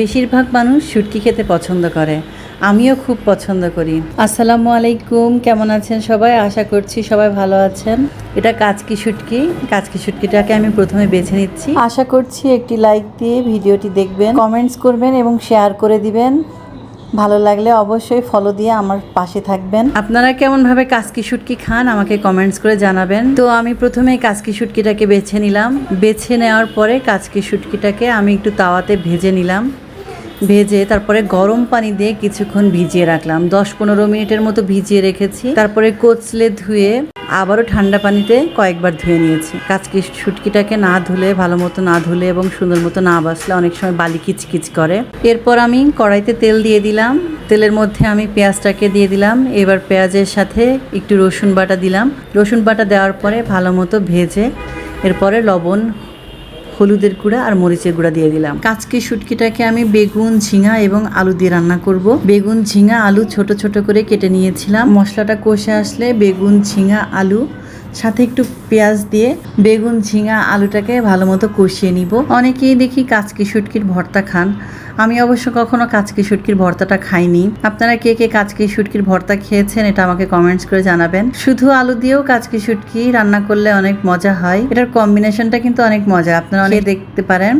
বেশিরভাগ মানুষ শুটকি খেতে পছন্দ করে। আমিও খুব পছন্দ করি। আসসালামু আলাইকুম, কেমন আছেন সবাই? আশা করছি সবাই ভালো আছেন। এটা কাচকি শুটকি। কাচকি শুটকিটাকে আমি প্রথমে বেছে নিচ্ছি। আশা করছি একটি লাইক দিয়ে ভিডিওটি দেখবেন কমেন্টস করবেন এবং শেয়ার করে দিবেন। ভালো লাগলে অবশ্যই ফলো দিয়ে আমার পাশে থাকবেন। আপনারা কেমনভাবে কাসকি শুটকি খান আমাকে কমেন্টস করে জানাবেন। তো আমি প্রথমে কাসকি শুটকিটাকে বেছে নিলাম। বেছে নেওয়ার পরে কাসকি শুটকিটাকে আমি একটু তাওয়াতে ভেজে নিলাম। ভেজে তারপরে গরম পানি দিয়ে কিছুক্ষণ ভিজিয়ে রাখলাম। দশ পনেরো মিনিটের মতো ভিজিয়ে রেখেছি। তারপরে কোচলে ধুয়ে আবারও ঠান্ডা পানিতে কয়েকবার ধুয়ে নিয়েছি। কাচকি শুটকিটাকে না ধুলে, ভালো মতো না ধুলে এবং সুন্দর মতো না বাসলে অনেক সময় বালি কিচকিচ করে। এরপর আমি কড়াইতে তেল দিয়ে দিলাম। তেলের মধ্যে আমি পেঁয়াজটাকে দিয়ে দিলাম। এবার পেঁয়াজের সাথে একটু রসুন বাটা দিলাম। রসুন বাটা দেওয়ার পরে ভালো মতো ভেজে, এরপরে লবণ হলুদের গুঁড়া আর মরিচের গুঁড়া দিয়ে দিলাম। কাচকি শুটকিটাকে আমি বেগুন, ঝিঙা এবং আলু দিয়ে রান্না করব। বেগুন, ঝিঙা, আলু ছোট ছোট করে কেটে নিয়েছিলাম। মশলাটা কষে আসলে বেগুন, ঝিঙা, আলু সাথে একটু পেঁয়াজ দিয়ে বেগুন ঝিঙা আলুটাকে ভালো মতো কষিয়ে নিব। অনেকেই দেখি কাচকি শুটকির ভর্তা খান। আমি অবশ্য কখনো কাচকি শুটকির ভর্তাটা খাইনি। আপনারা কে কে কাচকি শুটকির ভর্তা খেয়েছেন এটা আমাকে কমেন্টস করে জানাবেন। শুধু আলু দিয়েও কাচকি শুটকি রান্না করলে অনেক মজা হয়। এটার কম্বিনেশনটা কিন্তু অনেক মজা। আপনারা অনেক দেখতে পারেন।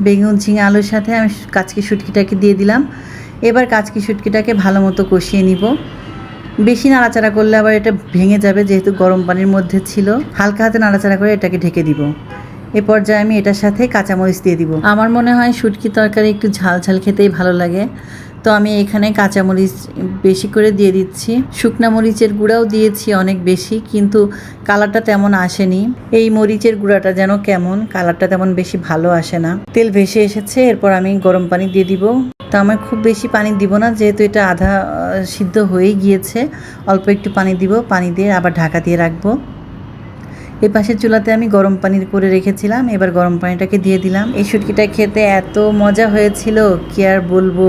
বেগুন ঝিঙে আলুর সাথে আমি কাচকি শুটকিটাকে দিয়ে দিলাম। এবার কাচকি শুটকিটাকে ভালো মতো কষিয়ে নিব। বেশি নাড়াচাড়া করলে আবার এটা ভেঙে যাবে, যেহেতু গরম পানির মধ্যে ছিল। হালকা হাতে নাড়াচাড়া করে এটাকে ঢেকে দিব। এ পর্যায়ে আমি এটার সাথে কাঁচামরিচ দিয়ে দিব। আমার মনে হয় শুটকি তরকারি একটু ঝাল ঝাল খেতেই ভালো লাগে। তো আমি এখানে কাঁচামরিচ বেশি করে দিয়ে দিচ্ছি। শুকনা মরিচের গুঁড়াও দিয়েছি অনেক বেশি, কিন্তু কালারটা তেমন আসেনি। এই মরিচের গুঁড়াটা যেন কেমন, কালারটা তেমন বেশি ভালো আসে না। তেল ভেসে এসেছে, এরপর আমি গরম পানি দিয়ে দিব। তো আমার খুব বেশি পানি দিব না, যেহেতু এটা আধা সিদ্ধ হয়েই গিয়েছে। অল্প একটু পানি দিব, পানি দিয়ে আবার ঢাকা দিয়ে রাখব। এই পাশের চুলাতে আমি গরম পানি করে রেখেছিলাম, এবার গরম পানিটাকে দিয়ে দিলাম। এই শুটকিটা খেতে এত মজা হয়েছিল, কি আর বলব?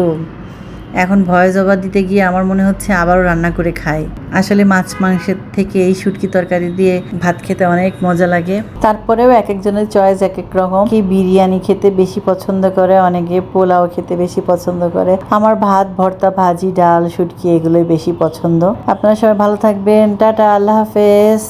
এখন ভয় জবাব দিতে গিয়ে আমার মনে হচ্ছে আবারও রান্না করে খাই। আসলে মাছ মাংসের থেকে এই শুটকি তরকারি দিয়ে ভাত খেতে অনেক মজা লাগে। তারপরেও এক একজনের চয়েস এক এক রকম। কি বিরিয়ানি খেতে বেশি পছন্দ করে, অনেকে পোলাও খেতে বেশি পছন্দ করে। আমার ভাত, ভর্তা, ভাজি, ডাল, শুটকি এগুলোই বেশি পছন্দ। আপনারা সবাই ভালো থাকবেন। টাটা, আল্লাহ হাফেজ।